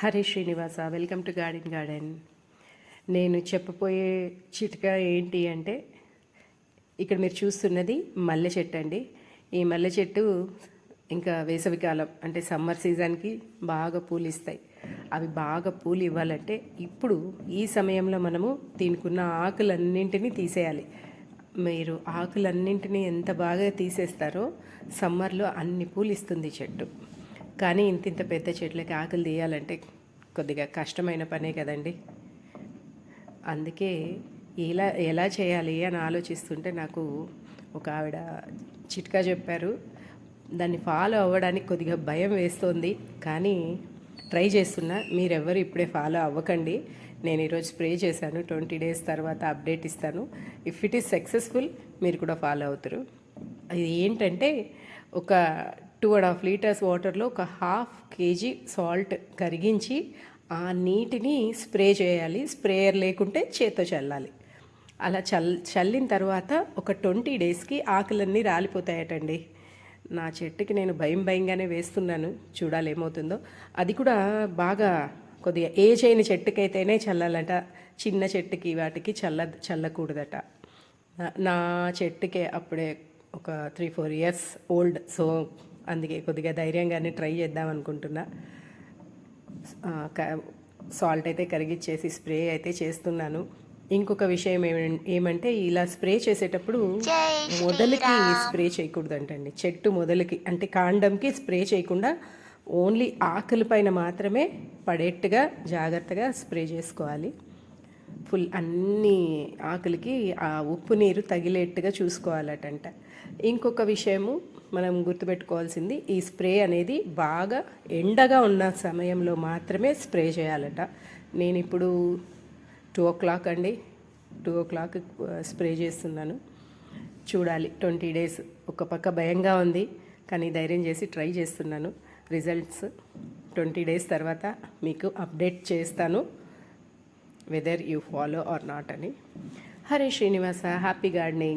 Hare Srinivasa welcome to garden garden. నేను చెప్పబోయే చిట్కా ఏంటి అంటే ఇక్కడ మీరు చూస్తున్నది మల్లె చెట్టు అండి. ఈ మల్లె చెట్టు ఇంకా వేసవికాలం అంటే సమ్మర్ సీజన్కి బాగా పూలు ఇస్తాయి అవి బాగా పూలు ఇవ్వాలంటే ఇప్పుడు ఈ సమయంలో మనము దీనికున్న ఆకులన్నింటినీ తీసేయాలి. మీరు ఆకులన్నింటినీ ఎంత బాగా తీసేస్తారో సమ్మర్లో అన్ని పూలు ఇస్తుంది చెట్టు. కానీ ఇంత ఇంత పెద్ద చెట్లకి ఆకులు తీయాలంటే కొద్దిగా కష్టమైన పనే కదండి. అందుకే ఎలా ఎలా చేయాలి అని ఆలోచిస్తుంటే నాకు ఒక ఆవిడ చిట్కా చెప్పారు. దాన్ని ఫాలో అవ్వడానికి కొద్దిగా భయం వేస్తోంది. కానీ ట్రై చేస్తున్నా. మీరెవ్వరు ఇప్పుడే ఫాలో అవ్వకండి. నేను ఈరోజు స్ప్రే చేశాను. ట్వంటీ డేస్ తర్వాత అప్డేట్ ఇస్తాను. ఇఫ్ ఇట్ ఈస్ సక్సెస్ఫుల్ మీరు కూడా ఫాలో అవుతారు. అది ఏంటంటే ఒక టూ అండ్ హాఫ్ లీటర్స్ వాటర్లో ఒక హాఫ్ కేజీ సాల్ట్ కరిగించి ఆ నీటిని స్ప్రే చేయాలి. స్ప్రేయర్ లేకుంటే చేత్తో చల్లాలి. అలా చల్ చల్లిన తర్వాత ఒక ట్వంటీ డేస్కి ఆకులన్నీ రాలిపోతాయటండి. నా చెట్టుకి నేను భయం భయంగానే వేస్తున్నాను. చూడాలి ఏమవుతుందో అది కూడా బాగా కొద్దిగా ఏజ్ అయిన చెట్టుకైతేనే చల్లాలట. చిన్న చెట్టుకి వాటికి చల్ల చల్లకూడదట. నా- చెట్టుకే అప్పుడే ఒక three four years old. So అందుకే కొద్దిగా ధైర్యంగానే ట్రై చేద్దాం అనుకుంటున్నా. సాల్ట్ అయితే కరిగిచ్చేసి స్ప్రే అయితే చేస్తున్నాను. ఇంకొక విషయం ఏమ- ఏమంటే ఇలా స్ప్రే చేసేటప్పుడు మొదలుకి స్ప్రే చేయకూడదంటండి. చెట్టు మొదలుకి అంటే కాండంకి స్ప్రే చేయకుండా ఓన్లీ ఆకుల పైన మాత్రమే పడేట్టుగా జాగ్రత్తగా స్ప్రే చేసుకోవాలి. ఫుల్ అన్ని ఆకులకి ఆ ఉప్పు నీరు తగిలేట్టుగా చూసుకోవాలటంట. ఇంకొక విషయము మనం గుర్తుపెట్టుకోవాల్సింది ఈ స్ప్రే అనేది బాగా ఎండగా ఉన్న సమయంలో మాత్రమే స్ప్రే చేయాలట. నేను ఇప్పుడు టూ ఓ క్లాక్ అండి టూ ఓ క్లాక్ స్ప్రే చేస్తున్నాను. చూడాలి ట్వంటీ డేస్ ఒక పక్క భయంగా ఉంది కానీ ధైర్యం చేసి ట్రై చేస్తున్నాను. రిజల్ట్స్ ట్వంటీ డేస్ తర్వాత మీకు అప్డేట్ చేస్తాను. Whether you follow or not అని. Hare Srinivasa happy gardening